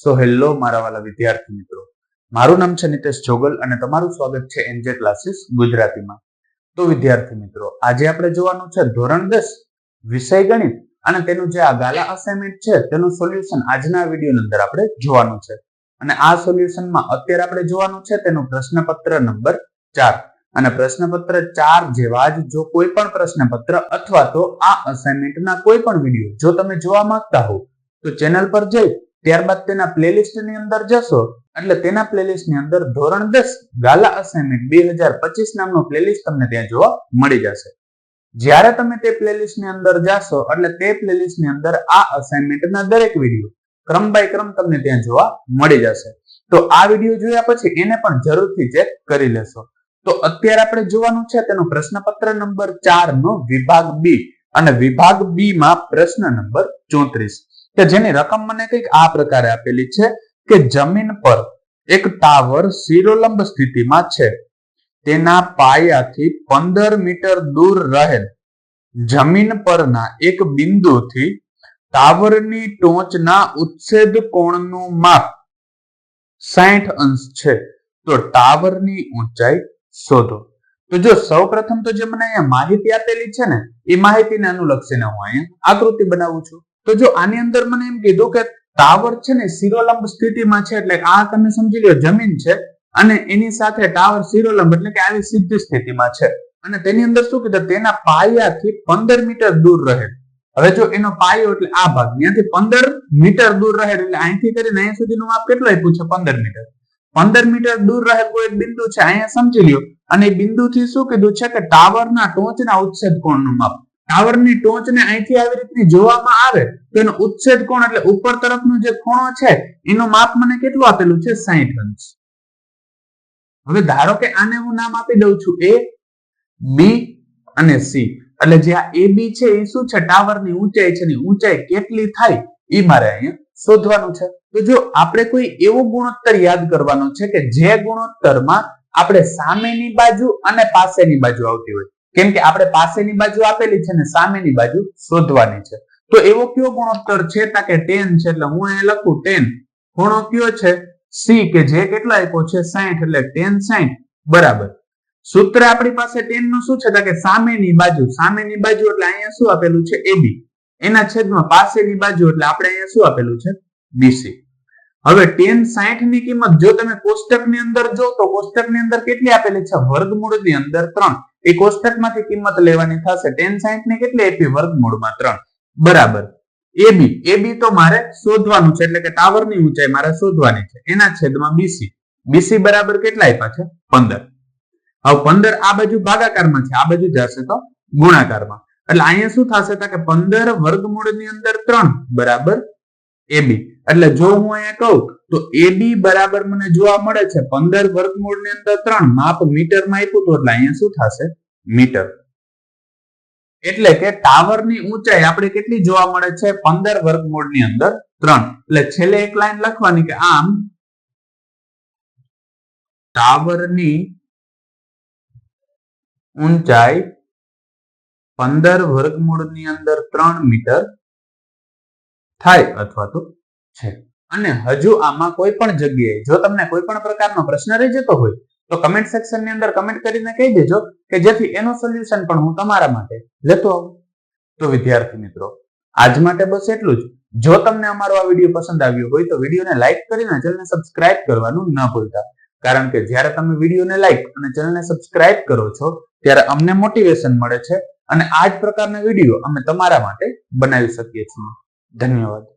So hello મારા વાલા વિદ્યાર્થી મિત્રો. મારું નામ છે નિતેશ જોગલ અને તમારું સ્વાગત છે એનજે ક્લાસીસ ગુજરાતીમાં. તો વિદ્યાર્થી મિત્રો, આજે આપણે જોવાનું છે ધોરણ દસ, વિષય ગણિત અને તેનું જે આ ગાલા અસાઇનમેન્ટ છે, તેનું સોલ્યુશન આજના વીડિયો અંદર આપણે જોવાનું છે. અને આ સોલ્યુશનમાં અત્યારે આપણે જોવાનું છે તેનું પ્રશ્નપત્ર નંબર ચાર. અને પ્રશ્નપત્ર ચાર જેવા જ જો કોઈ પણ પ્રશ્નપત્ર અથવા તો આ અસાઇનમેન્ટના કોઈ પણ વીડિયો જો તમે જોવા માંગતા હો, તો ચેનલ પર જઈ ત્યારબાદ તેના પ્લેલિસ્ટની અંદર જશો. એટલે તેના પ્લેલિસ્ટની અંદર ધોરણ દસ, ગાલા અસાઇનમેન્ટ બે હજાર પચીસ નામનો પ્લેલિસ્ટ તમને ત્યાં જોવા મળી જશે. જ્યારે તમે તે પ્લેલિસ્ટની અંદર જાશો, એટલે તે પ્લેલિસ્ટની અંદર આ અસાઇનમેન્ટના દરેક વીડિયો ક્રમ બાય ક્રમ તમને ત્યાં જોવા મળી જશે. તો આ વીડિયો જોયા પછી એને પણ જરૂરથી ચેક કરી લેશો. તો અત્યારે આપણે જોવાનું છે તેનો પ્રશ્નપત્ર નંબર ચાર નો વિભાગ બી. અને વિભાગ બી માં પ્રશ્ન નંબર ચોત્રીસ. કે જેની રકમ મને કંઈક આ પ્રકારે આપેલી છે કે જમીન પર એક ટાવર શિરોલંબ સ્થિતિમાં છે. તેના પાયાથી પંદર મીટર દૂર રહેલ જમીન પરના એક બિંદુથી ટાવરની ટોચના ઉચ્છેદ કોણનું માપ સાઠ અંશ છે. તો ટાવરની ઊંચાઈ શોધો. તો જો સૌ પ્રથમ તો જે મને અહીંયા માહિતી આપેલી છે ને, એ માહિતીને અનુલક્ષીને હું અહીંયા આકૃતિ બનાવું છું. તો જો આની અંદર મને એમ કીધું કે ટાવર છે ને શિરોલંબ સ્થિતિમાં છે એટલે આ તમે સમજી લો જમીન છે અને એની સાથે ટાવર શિરોલંબ એટલે કે આવી સીધી સ્થિતિમાં છે. અને તેની અંદર શું કીધું? તેના પાયાથી પંદર મીટર દૂર રહે. હવે જો એનો પાયો એટલે આ ભાગ, ત્યાંથી પંદર મીટર દૂર રહે એટલે અહીંથી કરીને અહીંયા સુધીનું માપ કેટલું આપ્યું છે? પંદર મીટર. પંદર મીટર દૂર રહેલ કોઈ એક બિંદુ છે, અહીંયા સમજી લ્યો. અને બિંદુથી શું કીધું છે કે ટાવરના ટોચના ઉચ્છેદ કોણનું માપ. ટાવરની ટોચને અહીંથી આવી રીતની જોવામાં આવે તો એનો ઉચ્છેદ કોણ એટલે ઉપર તરફનો જે ખૂણો છે, એનું માપ મને કેટલું આપેલું છે? સાહીઠ અંશ. હવે ધારો કે આને હું નામ આપી દઉં છું એ, બી અને સી. એટલે જે આ એ બી છે એ શું છે? ટાવરની ઊંચાઈ છે ની ઊંચાઈ કેટલી થાય? એ મારે અહીંયા શોધવાનું છે. તો જો આપણે કોઈ એવો ગુણોત્તર યાદ કરવાનો છે કે જે ગુણોત્તરમાં આપણે સામેની બાજુ અને પાસેની બાજુ આવતી હોય. કેમ કે આપણે પાસેની બાજુ આપેલી છે ને સામેની બાજુ શોધવાની છે. તો એવો કયો ગુણોત્તર છે? તા કે ટેન છે એટલે હું અહીંયા લખું ટેન. ખૂણો કયો છે? સી કે જે કેટલા એકો છે? સાઠ એટલે ટેન સાઠ બરાબર. સૂત્ર આપણી પાસે ટેનનું શું છે? તા કે સામેની બાજુ. સામેની બાજુ એટલે અહીંયા શું આપેલું છે? એબી. એના છેદમાં પાસેની બાજુ એટલે આપણે અહીંયા શું આપેલું છે? બીસી. હવે ટેન સાઠની કિંમત જો તમે કોષ્ટકની અંદર જો તો કોષ્ટકની અંદર કેટલી આપેલી છે? વર્ગમૂળની અંદર ત્રણ. એ કોષ્ટકમાંથી કિંમત લેવાની થશે ટેન સાઈઠ ને કેટલી વર્ગ વર્ગમૂળમાં ત્રણ. બરાબર. એબી એબી તો મારે શોધવાનું છે એટલે કે ટાવરની ઊંચાઈ મારે શોધવાની છે. એના છેદમાં બીસી બીસી બરાબર કેટલા આપ્યા છે? પંદર. હવે પંદર આ બાજુ ભાગાકારમાં છે. આ બાજુ જશે તો ગુણાકારમાં. એટલે અહીંયા શું થશે? તો કે પંદર વર્ગમૂળની અંદર ત્રણ. બરાબર? એબી એટલે જો હું અહીંયા કહું તો એબી બરાબર મને જોવા મળે છે. પંદર વર્ગમૂળની અંદર ત્રણ માપ મીટરમાં આપ્યું તો એટલે અહીંયા શું થશે? મીટર. એટલે કે ટાવરની ઊંચાઈ આપણે કેટલી જોવા મળે છે? પંદર વર્ગમૂળની અંદર ત્રણ. એટલે છેલ્લે એક લાઈન લખવાની કે આમ ટાવરની ઊંચાઈ પંદર વર્ગમૂળની અંદર ત્રણ મીટર થાય અથવા તો છે. અને હજુ આમાં કોઈ પણ જગ્યાએ, જો તમને કોઈ પણ પ્રકારનો પ્રશ્ન રહી જતો હોય, તો કમેન્ટ સેક્શનની અંદર કમેન્ટ કરીને કહી દેજો કે જેથી એનું સોલ્યુશન પણ હું તમારા માટે લેતો આવું. તો વિદ્યાર્થી મિત્રો, આજ માટે બસ એટલું જ. જો તમને અમારો આ વીડિયો પસંદ આવ્યો હોય, તો વિડીયોને લાઈક કરીને ચેનલને સબસ્ક્રાઇબ કરવાનું ન ભૂલતા. કારણ કે જ્યારે તમે વિડીયોને લાઈક અને ચેનલને સબસ્ક્રાઇબ કરો છો, ત્યારે અમને મોટિવેશન મળે છે અને આ જ પ્રકારના વીડિયો અમે તમારા માટે બનાવી શકીએ છીએ. ધન્યવાદ.